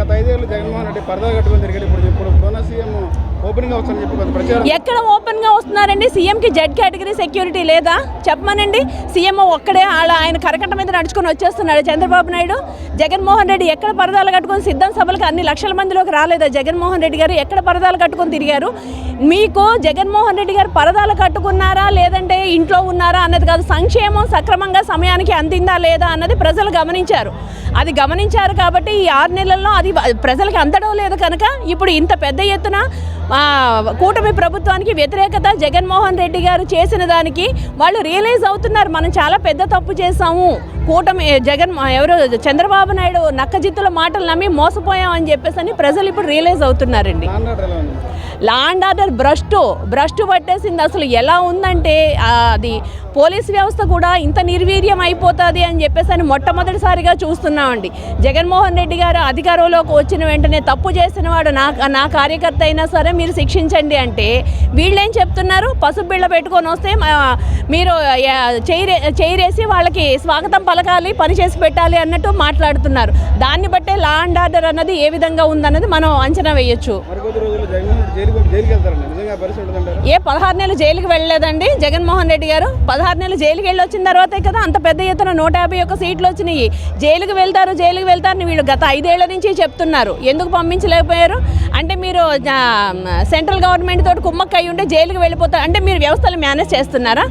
గత ఐదేళ్ళు జగన్మోహన్ రెడ్డి పరదా కట్టుకుని తిరిగాడు ఇప్పుడు ఇప్పుడు ఇప్పుడున్న సీఎం ఓపెనింగ్ అవుతుందని చెప్పి కొంత ప్రచారం. ఎక్కడ ఓపెన్గా వస్తున్నారండి? సీఎంకి జెడ్ కేటగిరీ సెక్యూరిటీ లేదా? చెప్పమనండి. సీఎం ఒక్కడే వాళ్ళ ఆయన కరకట్ట మీద నడుచుకొని వచ్చేస్తున్నాడు చంద్రబాబు నాయుడు. జగన్మోహన్ రెడ్డి ఎక్కడ పరదాలు కట్టుకొని సిద్ధం సభలకు అన్ని లక్షల మందిలోకి రాలేదా? జగన్మోహన్ రెడ్డి గారు ఎక్కడ పరదాలు కట్టుకొని తిరిగారు? మీకు జగన్మోహన్ రెడ్డి గారు పరదాలు కట్టుకున్నారా? లేదంటే ఇంట్లో ఉన్నారా? అన్నది కాదు. సంక్షేమం సక్రమంగా సమయానికి అందిందా లేదా? అన్నది ప్రజలు గమనించారు. అది గమనించారు కాబట్టి ఈ ఆరు నెలల్లో అది ప్రజలకు అందడం లేదు కనుక ఇప్పుడు ఇంత పెద్ద ఎత్తున కూటమి ప్రభుత్వానికి వ్యతిరేకత జగన్మోహన్ రెడ్డి గారు చేసిన దానికి వాళ్ళు రియలైజ్ అవుతున్నారు. మనం చాలా పెద్ద తప్పు చేశాము. కూటమి జగన్ ఎవరు చంద్రబాబు నాయుడు నక్కజిత్తుల మాటలు నమ్మి మోసపోయామని చెప్పేసి అని ప్రజలు ఇప్పుడు రియలైజ్ అవుతున్నారండి. ఉంది? లాండ్ ఆర్డర్ భ్రష్టు భ్రష్టు పట్టేసింది. అసలు ఎలా ఉందంటే అది పోలీస్ వ్యవస్థ కూడా ఇంత నిర్వీర్యం అయిపోతుంది అని చెప్పేసి అని మొట్టమొదటిసారిగా చూస్తున్నామండి. జగన్మోహన్ రెడ్డి గారు అధికారంలోకి వచ్చిన వెంటనే తప్పు చేసిన వాడు నా నా కార్యకర్త అయినా సరే మీరు శిక్షించండి అంటే వీళ్ళేం చెప్తున్నారు? పసుపు బిళ్ళ పెట్టుకొని వస్తే మీరు చైరే చైరేసి వాళ్ళకి స్వాగతం పలకాలి పని చేసి పెట్టాలి అన్నట్టు మాట్లాడుతున్నారు. దాన్ని బట్టే లా అండ్ ఆర్డర్ అన్నది ఏ విధంగా ఉందన్నది మనం అంచనా వేయొచ్చు. ఏ పదహారు నెలలు జైలుకి వెళ్ళలేదండి జగన్మోహన్ రెడ్డి గారు. పదహారు నెలలు జైలుకి వెళ్ళి వచ్చిన తర్వాతే కదా అంత పెద్ద ఎత్తున నూట యాభై ఒక్క సీట్లు వచ్చినాయి. జైలుకి వెళ్తారు జైలుకి వెళ్తారని వీళ్ళు గత ఐదేళ్ళ నుంచి చెప్తున్నారు. ఎందుకు పంపించలేకపోయారు? అంటే మీరు సెంట్రల్ గవర్నమెంట్ తోటి కుమ్మక్క అయి ఉంటే జైలుకి వెళ్ళిపోతారు అంటే మీరు వ్యవస్థలు మేనేజ్ చేస్తున్నారా?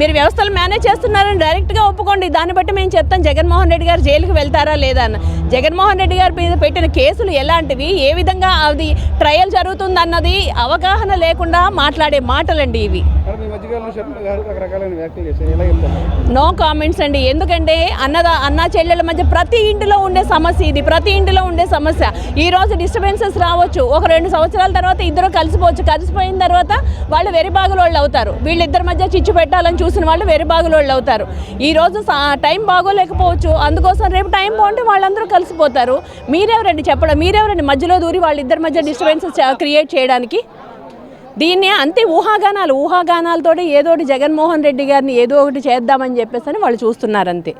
మీరు వ్యవస్థలు మేనేజ్ చేస్తున్నారని డైరెక్ట్గా ఒప్పుకోండి. దాన్ని బట్టి మేము చెప్తాం జగన్మోహన్ రెడ్డి గారు జైలుకి వెళ్తారా లేదా అని. జగన్మోహన్ రెడ్డి గారి మీద పెట్టిన కేసులు ఎలాంటివి? ఏ విధంగా అది ట్రయల్ జరుగుతుంది అన్నది అవగాహన లేకుండా మాట్లాడే మాటలండి ఇవి. నో కామెంట్స్ అండి. ఎందుకంటే అన్నద అన్న చెల్లెల మధ్య ప్రతి ఇంటిలో ఉండే సమస్య ఇది. ప్రతి ఇంటిలో ఉండే సమస్య. ఈ రోజు డిస్టర్బెన్సెస్ రావచ్చు. ఒక రెండు సంవత్సరాల తర్వాత ఇద్దరు కలిసిపోవచ్చు. కలిసిపోయిన తర్వాత వాళ్ళు వెరిబాగులోళ్ళు అవుతారు. వీళ్ళిద్దరి మధ్య చిచ్చు పెట్టాలని చూసిన వాళ్ళు వెరిబాగులోళ్ళు అవుతారు. ఈ రోజు టైం బాగోలేకపోవచ్చు. అందుకోసం రేపు టైం బాగుంటే వాళ్ళందరూ కలిసిపోతారు. మీరెవరండి చెప్పడం? మీరెవరండి మధ్యలో దూరి వాళ్ళిద్దరి మధ్య డిస్టర్బెన్సెస్ క్రియేట్ చేయడానికి? దీన్ని అంతే ఊహాగానాలు. ఊహాగానాలతోటి ఏదో ఒకటి జగన్మోహన్ రెడ్డి గారిని ఏదో ఒకటి చేద్దామని చెప్పేసి అని వాళ్ళు చూస్తున్నారు అంతే